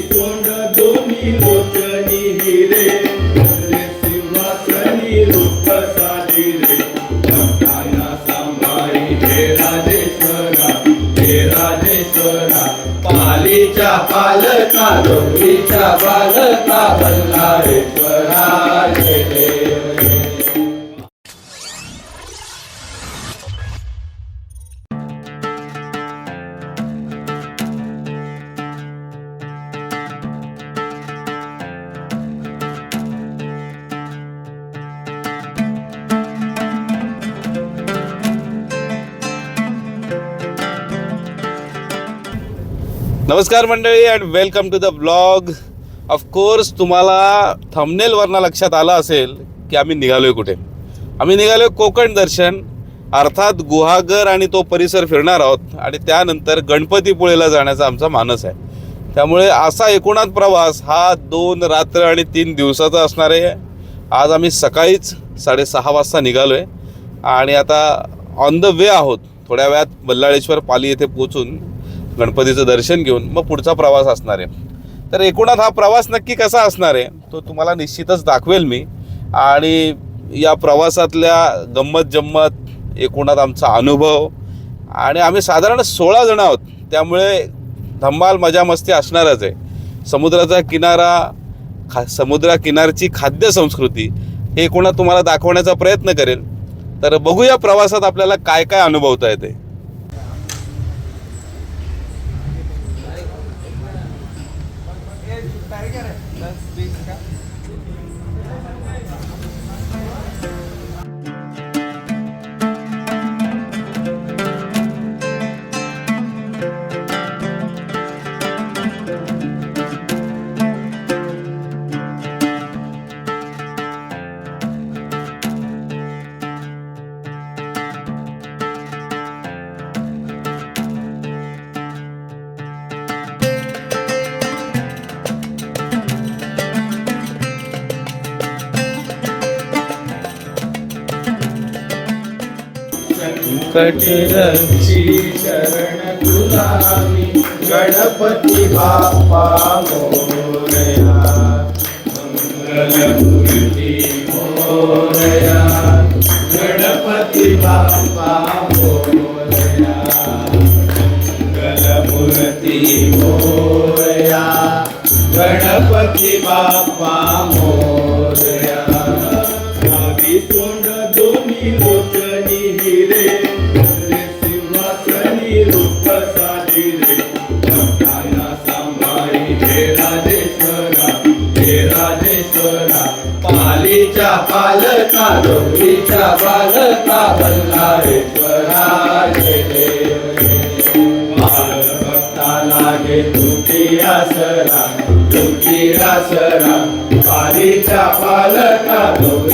போன்ற नमस्कार मंडळी and welcome to the blog of course तुम्हाला थंबनेलवरनं लक्षात आलं असेल की आम्ही निघालोय कुठे? आम्ही निघालोय कोकण दर्शन. अर्थात गुहागर आणि तो परिसर फिरणार आहोत आणि त्यानंतर गणपतीपुळेला जाण्याचा आमचा मानस आहे. त्यामुळे असा एकूणात प्रवास हा दोन रात्र आणि तीन दिवसाचा असणार आहे. आज आम्ही सकाळीच साडेसहा वाजता निघालो आहे आणि आता ऑन द वे आहोत. थोड्या वेळात बल्लाळेश्वर पाली येथे पोचून गणपतीचं दर्शन घेऊन मग पुढचा प्रवास असणार आहे. तर एकूणात हा प्रवास नक्की कसा असणार आहे तो तुम्हाला निश्चितच दाखवेल मी. आणि या प्रवासातल्या गंमत जम्मत एकूणात आमचा अनुभव आणि आम्ही साधारण सोळा जण आहोत. त्यामुळे धम्माल मजा मस्ती असणारच आहे. समुद्राचा किनारा खा समुद्राकिनारची खाद्य संस्कृती हे एकूणात तुम्हाला दाखवण्याचा प्रयत्न करेल. तर बघूया प्रवासात आपल्याला काय काय अनुभवता येते. संकट रक्षी शरण तुलामी गणपती बाप्पा मोरया. मंगलमूर्ती मोरया. गणपती बाप्पा मोरया. मंगलमूर्ती मोरया. गणपती बाप्पा मोरया. पालीच्या पालका डोंगरीच्या बालका बल्लाळेश्वरा जय देव भक्ताला घे तुटी आसरा तुटी आसरा पालीच्या पालका डोंगरीच्या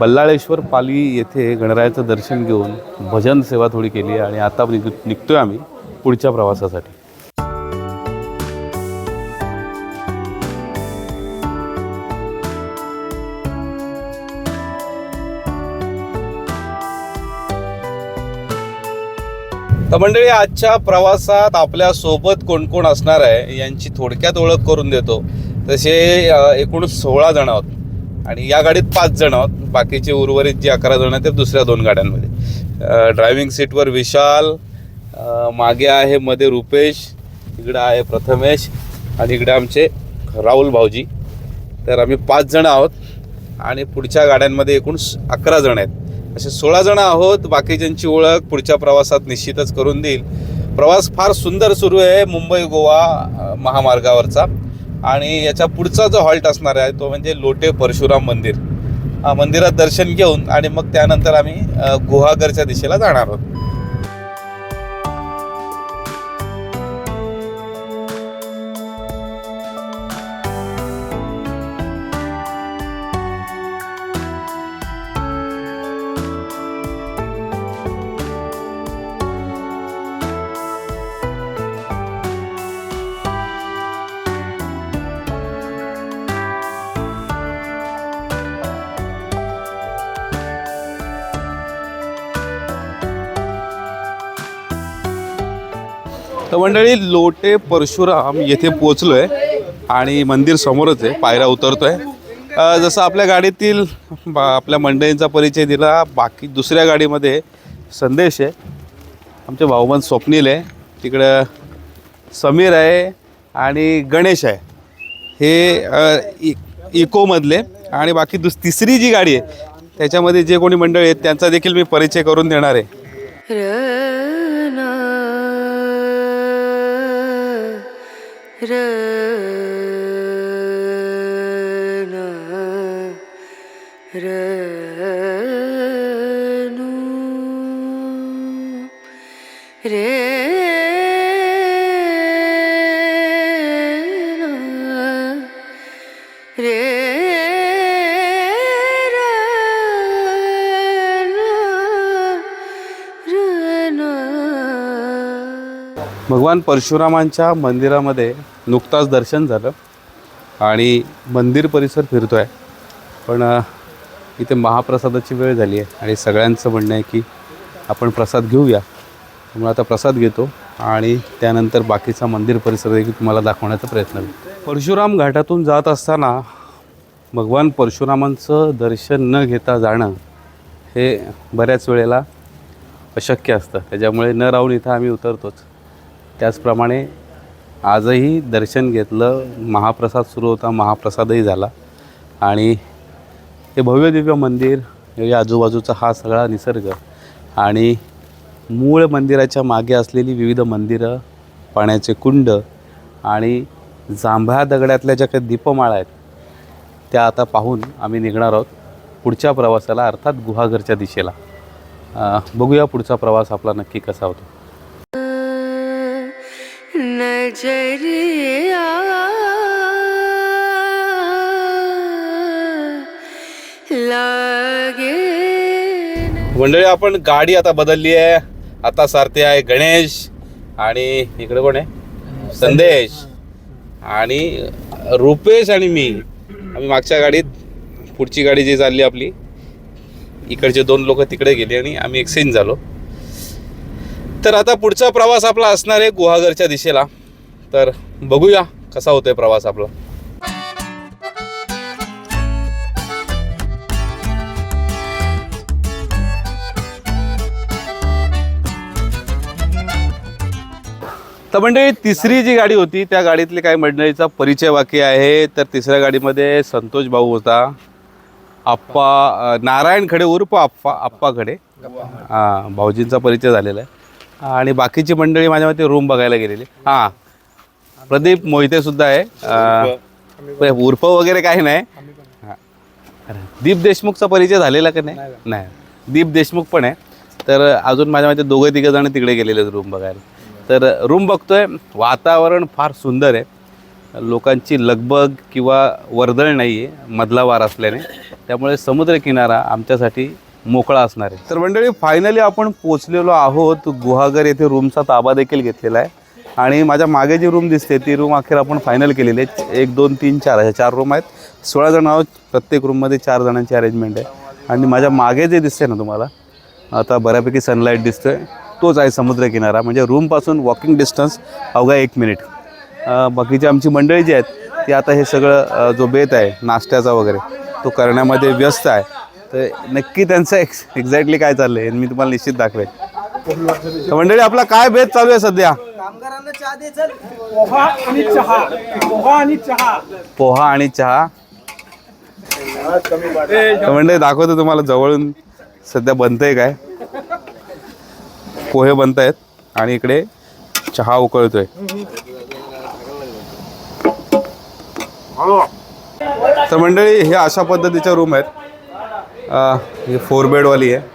बल्लाळेश्वर पाली येथे गणरायाचं दर्शन घेऊन भजन सेवा थोडी केली आणि आता निघ निघतोय आम्ही पुढच्या प्रवासासाठी. तर मंडळी आजच्या प्रवासात आपल्यासोबत कोण कोण असणार आहे यांची थोडक्यात ओळख करून देतो. तसे एकूण सोळा जण आहोत. आणि या गाडीत पाच जण आहोत. बाकीचे उर्वरित जे अकरा जण आहेत ते दुसऱ्या दोन गाड्यांमध्ये. ड्रायव्हिंग सीटवर विशाल मागे आहे मध्ये रुपेश इकडं आहे प्रथमेश आणि इकडे आमचे राहुल भाऊजी. तर आम्ही पाच जण आहोत आणि पुढच्या गाड्यांमध्ये एकूण अकरा जण आहेत. असे सोळा जण आहोत. बाकीच्यांची ओळख पुढच्या प्रवासात निश्चितच करून देईल. प्रवास फार सुंदर सुरू आहे मुंबई गोवा महामार्गावरचा. आणि याच्या पुढचा जो हॉल्ट असणार आहे तो म्हणजे लोटे परशुराम मंदिर. मंदिरात दर्शन घेऊन आणि मग त्यानंतर आम्ही गुहागरच्या दिशेला जाणार आहोत. तर मंडळी लोटे परशुराम येथे पोचलो आहे आणि मंदिर समोरच आहे पायऱ्या उतरतो आहे जसं आपल्या गाडीतील बा आपल्या मंडळींचा परिचय दिला बाकी दुसऱ्या गाडीमध्ये संदेश आहे. आमचे भाऊबंद स्वप्नील आहे तिकडं समीर आहे आणि गणेश आहे. हे इ इकोमधले आणि बाकी दुस तिसरी जी गाडी आहे त्याच्यामध्ये जे कोणी मंडळी आहेत त्यांचा देखील मी परिचय करून देणार आहे. 흐르 भगवान परशुरामांच्या मंदिरामध्ये नुकताच दर्शन झालं आणि मंदिर परिसर फिरतो आहे पण इथे महाप्रसादाची वेळ झाली आहे आणि सगळ्यांचं म्हणणं आहे की आपण प्रसाद घेऊया. त्यामुळे आता प्रसाद घेतो आणि त्यानंतर बाकीचा मंदिर परिसर देखील तुम्हाला दाखवण्याचा प्रयत्न करू. परशुराम घाटातून जात असताना भगवान परशुरामांचं दर्शन न घेता जाणं हे बऱ्याच वेळेला अशक्य असतं. त्याच्यामुळे न राहून इथं आम्ही उतरतोच. त्याचप्रमाणे आजही दर्शन घेतलं महाप्रसाद सुरू होता महाप्रसादही झाला. आणि हे भव्य दिव्य मंदिर या आजूबाजूचा हा सगळा निसर्ग आणि मूळ मंदिराच्या मागे असलेली विविध मंदिरं पाण्याचे कुंड आणि जांभळ्या दगडातल्या ज्या काही दीपमाळा आहेत त्या आता पाहून आम्ही निघणार आहोत पुढच्या प्रवासाला अर्थात गुहागरच्या दिशेला. बघूया पुढचा प्रवास आपला नक्की कसा होतो. नजरिया लागे मंडळी आपण गाडी आता बदलली आहे. आता सारथी आहे गणेश आणि इकडे कोण आहे? संदेश. आणि रुपेश आणि मी. आम्ही मागच्या गाडीत पुढची गाडी जी चालली आपली इकडचे दोन लोक तिकडे गेले आणि आम्ही एक्सचेंज झालो. तर आता पुढचा प्रवास आपला असणार आहे गुहागरच्या दिशेला. तर बघूया कसा होतोय प्रवास आपला. तर म्हणजे तिसरी जी गाडी होती त्या गाडीतली काही मंडळीचा परिचय बाकी आहे. तर तिसऱ्या गाडीमध्ये संतोष भाऊ होता. आप्पा नारायण खडे उर्फ आप्पा आप्पा खडे. हां भाऊजींचा परिचय झालेला आहे. आणि बाकीची मंडळी माझ्या मते रूम बघायला गेलेली. हां प्रदीप मोहिते सुद्धा आहे. पण. उर्फ वगैरे काही नाही. दीप देशमुखचा परिचय झालेला का नाही? नाही दीप देशमुख पण आहे. तर अजून माझ्या मते दोघे तिघं जण तिकडे गेलेले रूम बघायला. तर रूम बघतोय. वातावरण फार सुंदर आहे. लोकांची लगबग किंवा वर्दळ नाही आहे मधला वार असल्याने. त्यामुळे समुद्रकिनारा आमच्यासाठी मोकळा असणार आहे. तर मंडळी फायनली आपण पोचलेलो आहोत. गुहागर येथे रूमचा ताबा देखील घेतलेला आहे. आणि माझ्या मागे जी रूम दिसते ती रूम अखेर आपण फायनल केलेली आहे. एक दोन तीन चार अशा चार रूम आहेत. सोळा जण आहोत. प्रत्येक रूममध्ये चार जणांची अरेंजमेंट आहे. आणि माझ्या मागे जे दिसते ना तुम्हाला आता बऱ्यापैकी सनलाईट दिसतोय. तोच आहे समुद्रकिनारा. म्हणजे रूमपासून वॉकिंग डिस्टन्स अवघा एक मिनिट बाकीची आमची मंडळी जी आहेत ती आता हे सगळं जो बेत आहे नाश्त्याचा वगैरे तो करण्यामध्ये व्यस्त आहे. तर नक्की त्यांचं एक्स एक्झॅक्टली काय चाललं आहे मी तुम्हाला निश्चित दाखवेन. मंडळी आपला काय बेत चालू आहे सध्या? पोहा आणि चहा. पोहा आणि चहा. पोहा आणि चहा. मंडळी दाखवतो तुम्हाला जवळून. सध्या बनतंय काय? पोहे बनत आहेत आणि इकडे चहा उकळतोय. तर मंडळी हे अशा पद्धतीच्या रूम आहेत. अं, ही फोर बेडवाली आहे.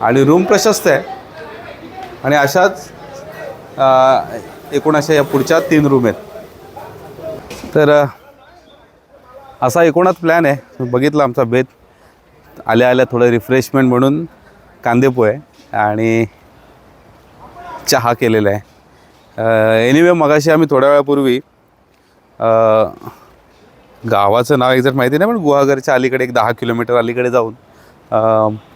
आणि रूम प्रशस्त आहे. आणि अशाच एकूण अशा या पुढच्या तीन रूम आहेत. तर असा एकूणच प्लॅन आहे. बघितला आमचा बेत. आल्या आल्या थोडं रिफ्रेशमेंट म्हणून कांदेपोहे आणि चहा केलेला आहे. एनिवे मगाशी आम्ही थोड्या वेळापूर्वी गावाचं नाव एक्झॅक्ट माहिती नाही पण गुहागरच्या अलीकडे एक दहा किलोमीटर अलीकडे जाऊन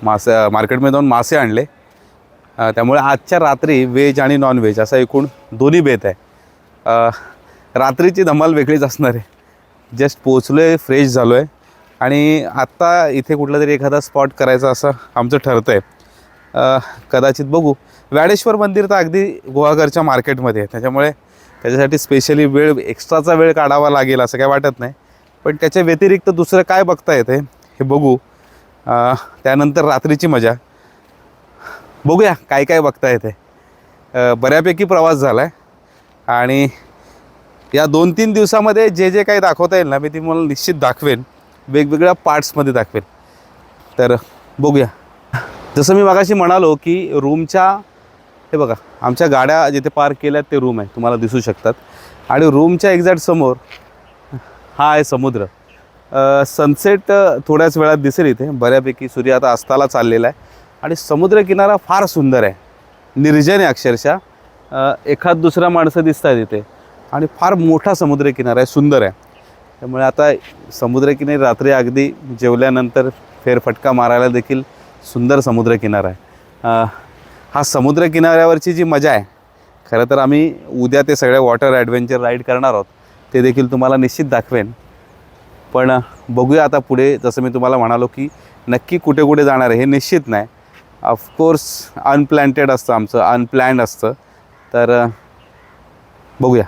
मासे मार्केटमध्ये जाऊन मासे आणले. त्यामुळे आजच्या रात्री व्हेज आणि नॉन व्हेज असा एकूण दोन्ही बेत आहे. रात्रीची धमाल वेगळीच असणार आहे. जस्ट पोचलो आहे फ्रेश झालो आहे आणि आत्ता इथे कुठला तरी एखादा स्पॉट करायचा असं आमचं ठरतं आहे कदाचित बघू. व्याडेश्वर मंदिर तर अगदी गोवाघरच्या मार्केटमध्ये आहे. त्याच्यामुळे त्याच्यासाठी स्पेशली वेळ एक्स्ट्राचा वेळ काढावा लागेल असं काय वाटत नाही. पण त्याच्या व्यतिरिक्त दुसरं काय बघता येते हे बघू. त्यानंतर रात्रीची मजा. बघूया काय काय बघता येते. बऱ्यापैकी प्रवास झाला आहे आणि या दोन तीन दिवसामध्ये जे जे काही दाखवता येईल ना मी ती मला निश्चित दाखवेन. वेगवेगळ्या पार्ट्समध्ये दाखवेन. तर बघूया. जसं मी मागाशी म्हणालो की रूमच्या हे बघा आमच्या गाड्या जिथे पार्क केल्यात ते रूम आहे तुम्हाला दिसू शकतात. आणि रूमच्या एक्झॅक्ट समोर हा आहे समुद्र. सनसेट थोड्याच वेळात दिसेल इथे. बऱ्यापैकी सूर्य आता अस्ताला चाललेला आहे. आणि समुद्रकिनारा फार सुंदर आहे. निर्जन आहे अक्षरशः. एखाद दुसरा माणसं दिसत आहेत इथे. आणि फार मोठा समुद्रकिनारा आहे सुंदर आहे. त्यामुळे आता समुद्रकिनारी रात्री अगदी जेवल्यानंतर फेरफटका मारायला देखील सुंदर समुद्रकिनारा आहे. हा समुद्रकिनाऱ्यावरची जी मजा आहे खरं तर आम्ही उद्या ते सगळ्या वॉटर ॲडव्हेंचर राईड करणार आहोत ते देखील तुम्हाला निश्चित दाखवेन. पण बघूया आता पुढे जसं मी तुम्हाला म्हणालो की नक्की कुठे कुठे जाणार आहे हे निश्चित नाही. ऑफकोर्स अनप्लॅन्टेड असतं आमचं अनप्लॅन्ड असतं. तर बघूया.